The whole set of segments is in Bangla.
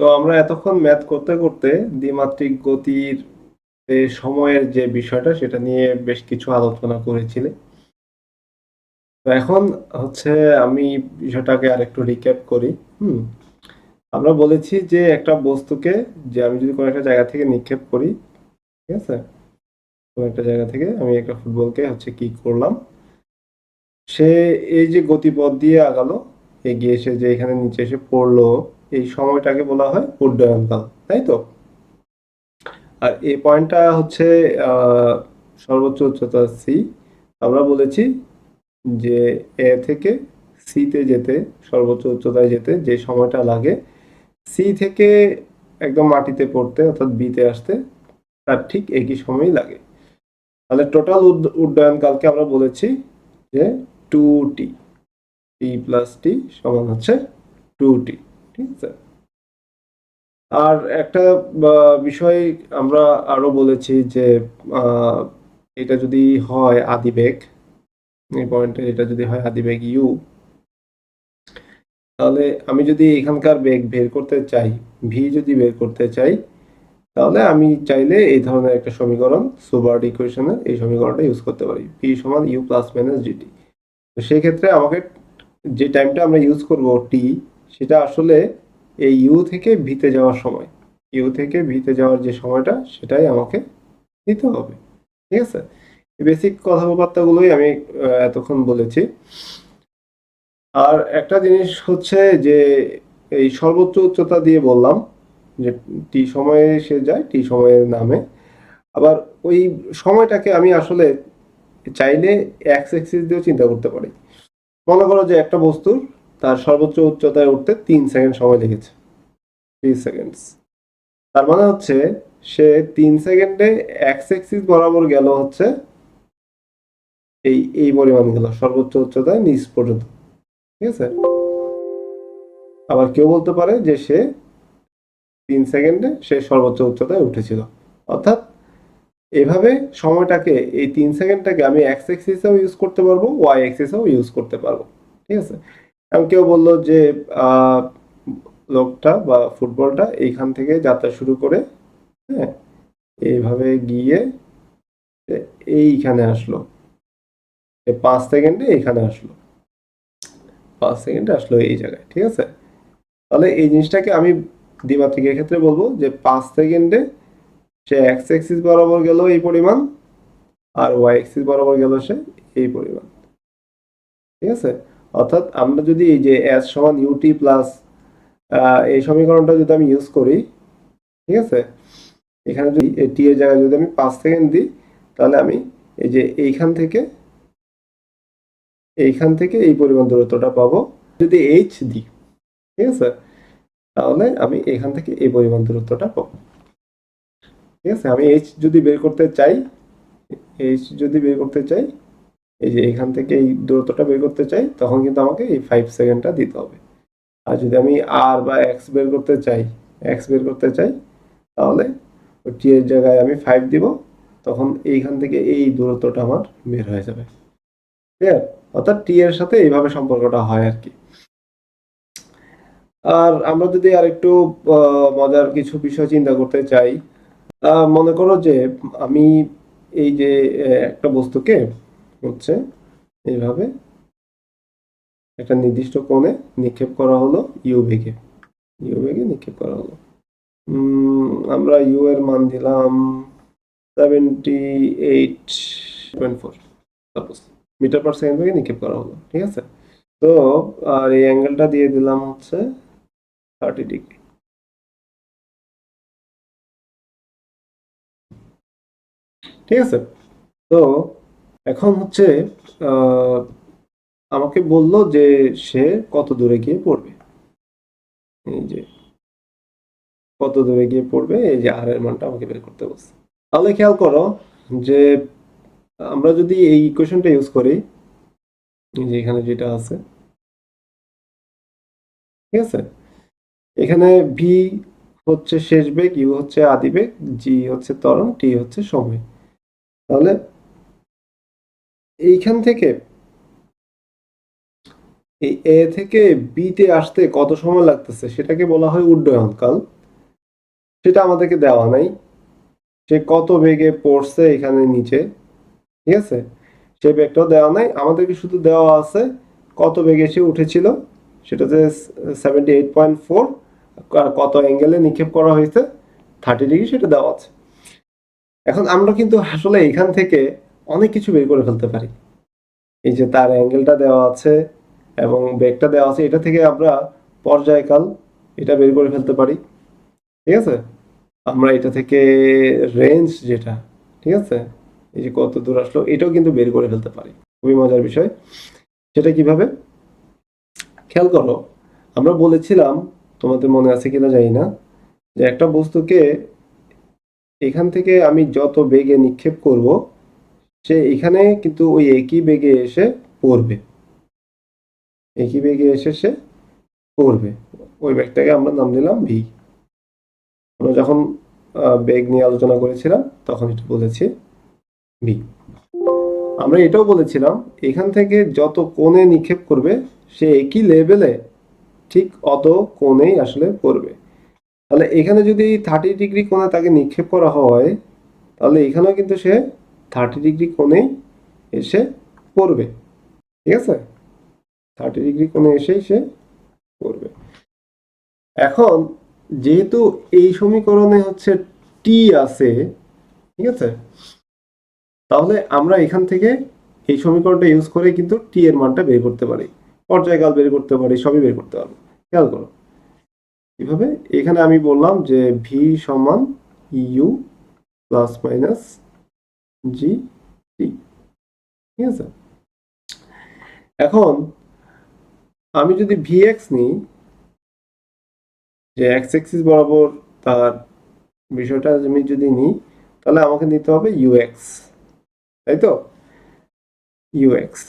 তো আমরা এতক্ষণ ম্যাথ করতে করতে দ্বিমাত্রিক গতির সময়ের যে বিষয়টা, সেটা নিয়ে বেশ কিছু আলোচনা করেছিলে তো এখন হচ্ছে আমি বিষয়টাকে আর একটু রিক্যাপ করি। হুম, আমরা বলেছি যে একটা বস্তুকে যে আমি যদি কোনো একটা জায়গা থেকে নিক্ষেপ করি, ঠিক আছে? কোনো একটা জায়গা থেকে আমি একটা ফুটবলকে হচ্ছে কি করলাম। সে এই যে গতিপথ দিয়ে আগালো, এগিয়ে এসে যে এখানে নিচে এসে পড়ল এই সময়টাকে বলা হয় উড্ডয়নকাল তাই তো? আর এই পয়েন্টটা হচ্ছে সর্বোচ্চ উচ্চতা সি আমরা বলেছি যে এ থেকে সিতে যেতে, সর্বোচ্চ উচ্চতায় যেতে, যে সময়টা লাগে সি থেকে একদম মাটিতে পড়তে, অর্থাৎ বিতে আসতে, তার ঠিক একই সময়ই লাগে। তাহলে টোটাল উড্ডয়নকালকে আমরা বলেছি যে টু টি টি প্লাস টি সমান হচ্ছে টু টি ঠিক আছে? আর একটা বিষয় আমরা আরও বলেছি যে এটা যদি হয় আদিবেগ, এই পয়েন্টে এটা যদি হয় আদিবেগ ইউ তাহলে আমি যদি এখানকার বেগ বের করতে চাই ভি যদি বের করতে চাই, তাহলে আমি চাইলে এই ধরনের একটা সমীকরণ সুবার্ড ইকুয়েশনের এই সমীকরণটা ইউজ করতে পারি। পি সমান ইউ প্লাস মাইনাস ডিটি তো সেই ক্ষেত্রে আমাকে যে টাইমটা আমরা ইউজ করব টি সেটা আসলে এই ইউ থেকে ভিতে যাওয়ার সময়। ইউ থেকে ভিতে যাওয়ার যে সময়টা, সেটাই আমাকে নিতে হবে। ঠিক আছে? বেসিক কথাবার্তাগুলোই আমি এতক্ষণ বলেছি। আর একটা জিনিস হচ্ছে যে, এই সর্বোচ্চ উচ্চতা দিয়ে বললাম যে টি সময়ে সে যায় টি সময়ে নামে। আবার ওই সময়টাকে আমি আসলে চাইলে এক্স এক্সিস দিয়েও চিন্তা করতে পারি। মনে করো যে একটা বস্তুর তার সর্বোচ্চ উচ্চতায় উঠতে তিন সেকেন্ড সময় লেগেছে। থ্রি সেকেন্ডস তার মানে হচ্ছে, সে তিন সেকেন্ডে এক্স এক্সিস বরাবর গেল হচ্ছে এই এই পরিমাণ গেল সর্বোচ্চ উচ্চতায় নিচ পর্যন্ত। ঠিক আছে? আবার কেউ বলতে পারে যে সে তিন সেকেন্ডে সে সর্বোচ্চ উচ্চতায় উঠেছিল। অর্থাৎ এভাবে সময়টাকে, এই তিন সেকেন্ডটাকে আমি এক্স এক্সিসেও ইউজ করতে পারব ওয়াই এক্সিসেও ইউজ করতে পারব। ঠিক আছে? এবং কেউ বলল যে লোকটা বা ফুটবলটা এইখান থেকে যাত্রা শুরু করে হ্যাঁ এইভাবে গিয়ে এইখানে আসলো। পাঁচ সেকেন্ডে এইখানে আসলো। পাঁচ সেকেন্ডে আসলো এই জায়গায়, ঠিক আছে? তাহলে এই জিনিসটাকে আমি দ্বিমাত্রিকের ক্ষেত্রে বলব যে, পাঁচ সেকেন্ডে সে এক্স এক্সিস বরাবর গেল এই পরিমাণ, আর ওয়াই এক্সিস বরাবর গেল সে এই পরিমাণ। ঠিক আছে? অর্থাৎ আমরা যদি এই যে এস সমান ইউটি প্লাস এই সমীকরণটা যদি আমি ইউজ করি, ঠিক আছে? এখানে যদি টি এর জায়গায় যদি আমি পাঁচ সেকেন্ড দিই, তাহলে আমি এই যে এইখান থেকে এইখান থেকে এই পরিমাণ দূরত্বটা পাবো। যদি এইচ দিই, ঠিক আছে? তাহলে আমি এখান থেকে এই পরিমাণ দূরত্বটা পাবো। ঠিক আছে? আমি এইচ যদি বের করতে চাই এইচ যদি বের করতে চাই এই যে এখান থেকে এই দূরত্বটা বের করতে চাই, তখন কিন্তু আমাকে এই ফাইভ সেকেন্ডটা দিতে হবে। আর যদি আমি আর বা এক্স বের করতে চাই এক্স বের করতে চাই, তাহলে টি এর জায়গায় আমি ফাইভ দিব, তখন এইখান থেকে এই দূরত্বটা আমার বের হয়ে যাবে। ক্লিয়ার অর্থাৎ টি এর সাথে এইভাবে সম্পর্কটা হয় আর কি। আর আমরা যদি আর একটু মজার কিছু বিষয় চিন্তা করতে চাই মনে করো যে আমি এই যে একটা বস্তুকে হচ্ছে এইভাবে একটা নির্দিষ্ট কোণে নিক্ষেপ করা হলো ইউ বেগে। ইউ বেগে নিক্ষেপ করা হলো। আমরা ইউ এর মান দিলাম seventy eight point four suppose metre per second বেগে নিক্ষেপ করা হলো, ঠিক আছে? তো, আর এই অ্যাঙ্গেলটা দিয়ে দিলাম হচ্ছে থার্টি ডিগ্রি ঠিক আছে? তো এখন হচ্ছে আমাকে বলল যে সে কত দূরে গিয়ে পড়বে। এই যে, কত দূরে গিয়ে পড়বে, এই যে আর এর মানটা আমাকে বের করতে বলছে। তাহলে খেয়াল করো যে, আমরা যদি এই ইকুয়েশনটা ইউজ করি যে এখানে যেটা আছে, ঠিক আছে? এখানে ভি হচ্ছে শেষ বেগ ইউ হচ্ছে আদি বেগ জি হচ্ছে ত্বরণ টি হচ্ছে সময় তাহলে এইখান থেকে এই এ থেকে বিতে আসতে কত সময় লাগতেছে? সেটাকে বলা হয় উড্ডয়নকাল সেটা আমাদেরকে দেওয়া নাই। সে কত বেগে পড়ছে এখানে নিচে, ঠিক আছে? সে বেগটাও দেওয়া নাই। আমাদেরকে শুধু দেওয়া আছে কত বেগে সে উঠেছিল। সেটা যে সেভেন্টি এইট পয়েন্ট ফোর আর কত অ্যাঙ্গেলে নিক্ষেপ করা হয়েছে থার্টি ডিগ্রি সেটা দেওয়া আছে। এখন আমরা কিন্তু আসলে এখান থেকে অনেক কিছু বের করে ফেলতে পারি। এই যে তার অ্যাঙ্গেলটা দেওয়া আছে এবং বেগটা দেওয়া আছে, এটা থেকে আমরা পর্যায়কাল এটা বের করে ফেলতে পারি। ঠিক আছে? আমরা এটা থেকে রেঞ্জ যেটা, ঠিক আছে? এই যে কত দূর আসলো, এটাও কিন্তু বের করে ফেলতে পারি। খুবই মজার বিষয়। সেটা কীভাবে? খেয়াল করো, আমরা বলেছিলাম, তোমাদের মনে আছে কিনা জানি না, যে একটা বস্তুকে এখান থেকে আমি যত বেগে নিক্ষেপ করব সে এখানে কিন্তু ওই একই বেগে এসে পড়বে। একই বেগে এসে সে পড়বে। ওই ব্যাগটাকে আমরা নাম দিলাম ভি। আমরা যখন বেগ নিয়ে আলোচনা করেছিলাম, তখন এটা বলেছি ভি। আমরা এটাও বলেছিলাম, এখান থেকে যত কোণে নিক্ষেপ করবে, সে একই লেভেলে ঠিক অত কোণেই আসলে পড়বে। তাহলে এখানে যদি থার্টি ডিগ্রি কোণে তাকে নিক্ষেপ করা হয়, তাহলে এখানেও কিন্তু সে থার্টি ডিগ্রি কোণে এসে পড়বে। ঠিক আছে? থার্টি ডিগ্রি কোণে এসেই সে পড়বে। এখন যেহেতু এই সমীকরণে হচ্ছে টি আছে, ঠিক আছে? তাহলে আমরা এখান থেকে এই সমীকরণটা ইউজ করে কিন্তু টি এর মানটা বের করতে পারি। পর্যায়কাল বের করতে পারি, সবই বের করতে পারব। খেয়াল করো। কীভাবে এখানে আমি বললাম যে ভি সমান U plus minus G T ঠিক আছে? এখন আমি যদি ভি এক্স নিই, যে এক্স এক্সিস বরাবর তার বিষয়টা আমি যদি নিই, তাহলে আমাকে নিতে হবে ইউএক্স তাই তো? ইউএক্স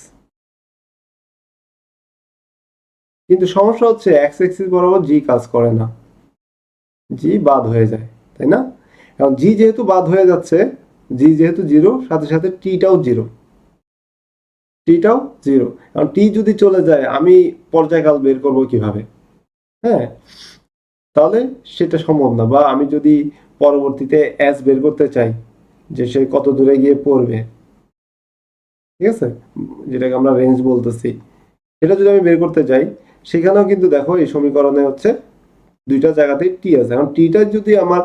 কিন্তু সমস্যা হচ্ছে এক্স এক্সিস বরাবর জি কাজ করে না। জি বাদ হয়ে যায়, তাই না? এখন জি যেহেতু বাদ হয়ে যাচ্ছে জি যেহেতু জিরো সাথে সাথে টিটাও জিরো টিটাও জিরো কারণ টি যদি চলে যায়, আমি পর্যায়কাল বের করব কীভাবে? হ্যাঁ? তাহলে সেটা সম্ভব না। বা আমি যদি পরবর্তীতে এস বের করতে চাই, যে সে কত দূরে গিয়ে পড়বে। ঠিক আছে? যেটাকে আমরা রেঞ্জ বলতেছি। সেটা যদি আমি বের করতে চাই, সেখানেও কিন্তু দেখো এই সমীকরণে হচ্ছে দুইটা জায়গাতেই টি আছে। এখন টিটা যদি আমার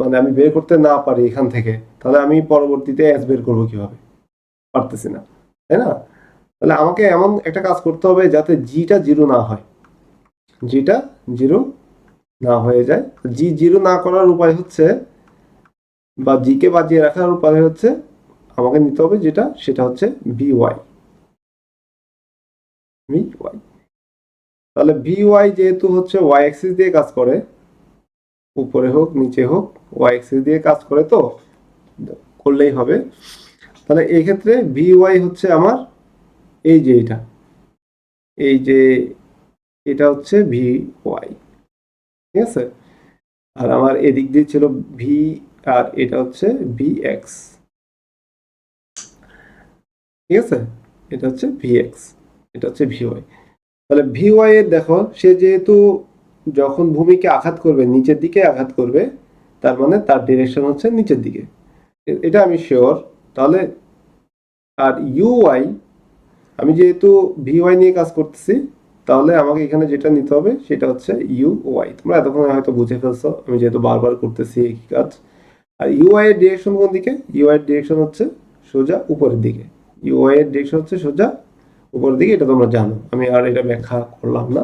মানে আমি বের করতে না পারি এখান থেকে, তাহলে আমি পরবর্তীতে এস বের করব কীভাবে? পারতেছি না, তাই না? তাহলে আমাকে এমন একটা কাজ করতে হবে যাতে জিটা জিরো না হয়। জিটা জিরো না হয়ে যায়। জি জিরো না করার উপায় হচ্ছে বা জিকে বাজিয়ে রাখার উপায় হচ্ছে আমাকে নিতে হবে যেটা, সেটা হচ্ছে ভি ওয়াই ভি ওয়াই তাহলে ভি ওয়াই যেহেতু হচ্ছে ওয়াই অ্যাক্সিস দিয়ে কাজ করে উপরে হোক, নিচে হোক ওয়াই অ্যাক্সিস দিয়ে কাজ করে তো, করলেই হবে। তাহলে এই ক্ষেত্রে ভি ওয়াই হচ্ছে আমার এই যে এটা। এই যে এটা হচ্ছে ভি ওয়াই ঠিক আছে? আর আমার এদিক দিয়ে ছিল ভি আর এটা হচ্ছে ভি এক্স ঠিক আছে? এটা হচ্ছে ভি এক্স এটা হচ্ছে ভি ওয়াই তাহলে ভি ওয়াই এর দেখো, সে যেহেতু যখন ভূমিকে আঘাত করবে, নিচের দিকে আঘাত করবে, তার মানে তার ডিরেকশন হচ্ছে নিচের দিকে। এটা আমি শিওর তাহলে আর ইউআই আমি যেহেতু ভিওয়াই নিয়ে কাজ করতেছি, তাহলে আমাকে এখানে যেটা নিতে হবে, সেটা হচ্ছে ইউ ওয়াই তোমরা এতক্ষণ হয়তো বুঝে ফেলছো, আমি যেহেতু বারবার করতেছি একই কাজ। আর ইউআই এর ডিরেকশন কোন দিকে? ইউআই এর ডিরেকশন হচ্ছে সোজা উপরের দিকে। ইউআই এর ডিরেকশন হচ্ছে সোজা উপরের দিকে, এটা তোমরা জানো। আমি আর এটা ব্যাখ্যা করলাম না।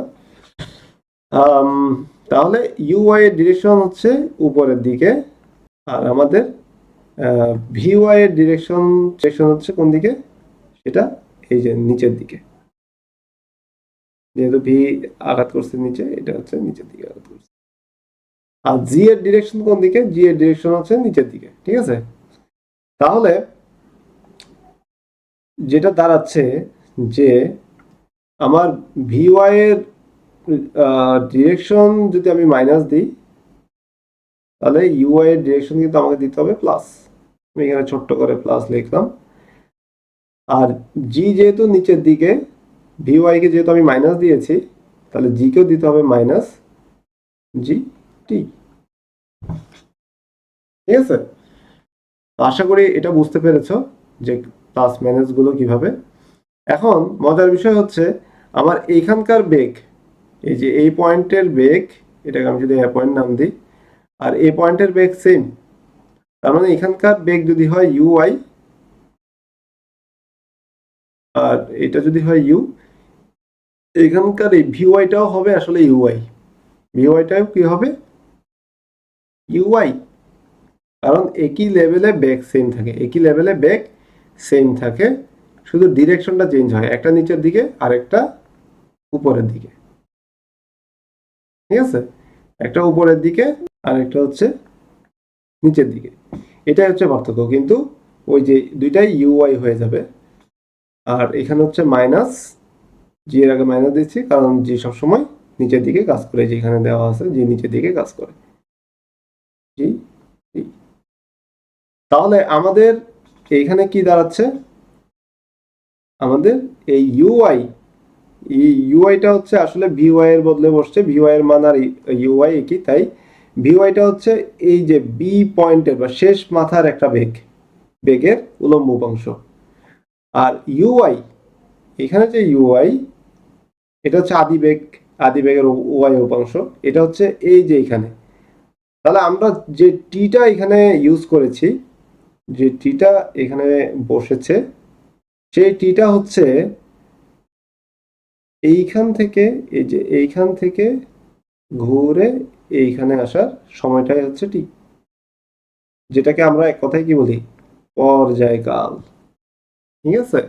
তাহলে ইউআই এর ডিরেকশন হচ্ছে উপরের দিকে, আর আমাদের ভিওয়াই এর ডিরেকশন ডিরেকশন হচ্ছে কোন দিকে? সেটা এই যে নিচের দিকে। যেহেতু ভি আঘাত করছে নিচে, এটা হচ্ছে নিচের দিকে আঘাত করছে। আর জি এর ডিরেকশন কোন দিকে? জি এর ডিরেকশন হচ্ছে নিচের দিকে, ঠিক আছে? তাহলে, যেটা দাঁড়াচ্ছে যে, আমার ভিওয়াই এর ডিরেকশন যদি আমি মাইনাস দিই, তাহলে ইউআই এর ডিরেকশন কিন্তু আমাকে দিতে হবে প্লাস আমি এখানে ছোট্ট করে প্লাস লিখলাম। আর জি যেহেতু নিচের দিকে ভি ওয়াইকে যেহেতু আমি মাইনাস দিয়েছি, তাহলে জিকেও দিতে হবে মাইনাস জি টি ঠিক আছে? আশা করি এটা বুঝতে পেরেছ যে প্লাস মাইনাসগুলো কীভাবে। এখন মজার বিষয় হচ্ছে, আমার এইখানকার বেগ এই যে এই পয়েন্টের বেগ, এটাকে আমি যদি এ পয়েন্ট নাম দিই, আর এই পয়েন্টের বেগ সেম তার মানে এখানকার বেগ যদি হয় ইউ আই আর এটা যদি হয় ইউ এখানকার এই ভিওয়াইটাও হবে আসলে ইউআই ভিওয়াইটাও কি হবে? ইউআই কারণ একই লেভেলে ব্যাগ সেম থাকে, একই লেভেলে ব্যাগ সেম থাকে। শুধু ডিরেকশনটা চেঞ্জ হয়, একটা নিচের দিকে আর একটা উপরের দিকে। ঠিক আছে? একটা উপরের দিকে আর একটা হচ্ছে নিচের দিকে। এটাই হচ্ছে পার্থক্য। কিন্তু ওই যে দুইটাই ইউআই হয়ে যাবে। আর এখানে হচ্ছে মাইনাস জি এর আগে মাইনাস দিচ্ছি, কারণ জি সবসময় নিচের দিকে কাজ করে যেখানে দেওয়া আছে জি নিচের দিকে কাজ করে। জি তাহলে আমাদের এইখানে কি দাঁড়াচ্ছে? আমাদের এই ইউআই ইউআইটা হচ্ছে আসলে ভিওয়াই এর বদলে বসছে। ভিওয়াই এর মান আর ইউআই একই, তাই ভিওয়াইটা হচ্ছে এই যে বি পয়েন্টের বা শেষ মাথার একটা বেগ, বেগের উলম্ব উপাংশ আর ইউআই এখানে যে ইউআই এটা হচ্ছে আদি বেগ, আদি বেগের ওয়াই উপাংশ এটা হচ্ছে এই যে এখানে। তাহলে আমরা যে টিটা এখানে ইউজ করেছি, যে টিটা এখানে বসেছে, সেই টিটা হচ্ছে এইখান থেকে, এই যে এইখান থেকে ঘুরে এইখানে আসার সময়টাই হচ্ছে টি যেটাকে আমরা এক কথায় কি বলি? পর্যায়কাল। ঠিক আছে?